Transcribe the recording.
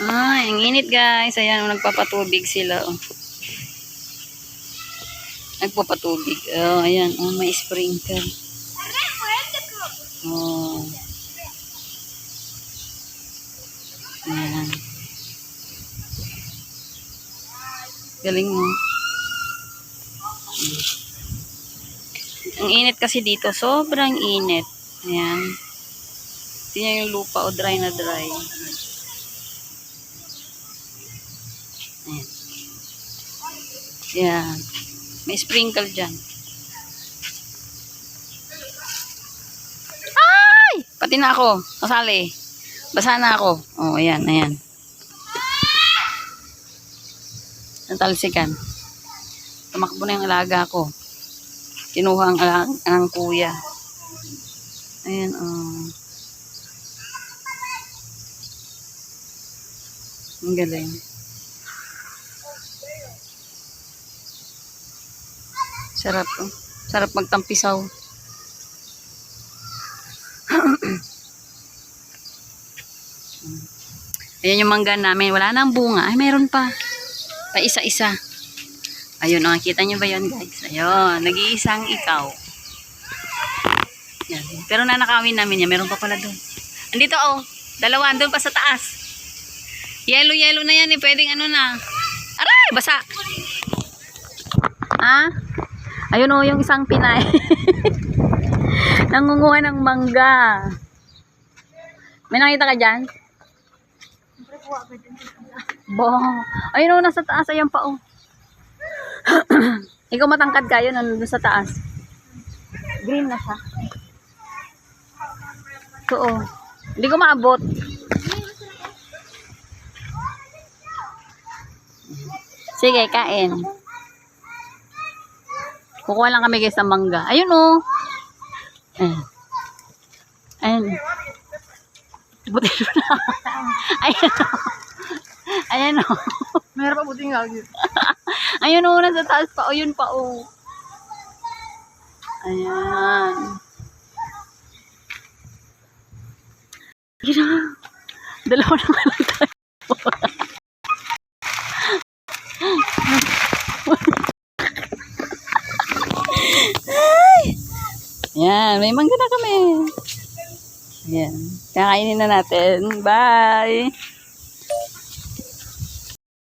Ay, ang init guys. Ayan, nagpapatubig sila. Oh. Nagpapatubig. Oh, ayan. Oh, may sprinkle. Oh. Ayan. Galing mo. Ang init kasi dito. Sobrang init. Ayan. Tingnan yung lupa o dry na dry. Ayan. Ayan. May sprinkle dyan. Ay! Pati na ako. Kasali. Basa na ako. Oh, ayan, ayan. Natalsikan. Tumakbo na yung alaga ko. Kinuha ang alang, ang kuya. Ayan, oh. Ang galing. Sarap, oh. Sarap magtampisaw. Ayan yung mangga namin. Wala nang bunga. Ay, meron pa. Pa isa-isa. Ayun, nakikita nyo ba yun, guys? Ayun, nag-iisang ikaw. Yan. Pero nanakawin namin yan. Meron pa pala doon. Andito, oh. Dalawa, doon pa sa taas. Yellow-yellow na yan, eh. Pwedeng ano na. Aray, basa. Ha? Ayun, oh, yung isang Pinay. Nangunguha ng mangga. May nakita ka dyan? Bo. Ayun, oh, nasa taas. Ayan pa, oh. Ikaw matangkad ka yun, sa taas. Green na siya. Ito, oh. Hindi ko maabot. Sige, kain. Kukuha lang kami guys ng mangga. Ayun, oh. Ayun. Ayun. Buti na. Ayun, oh. Ayan, oh. Meron pa buting lagi. Ayun o, nasa taas pa. O, yun pa o. Ayan. Gina. Dalawa naman lang Ayan, may mangga na kami. Ayan. Kakainin na natin. Bye!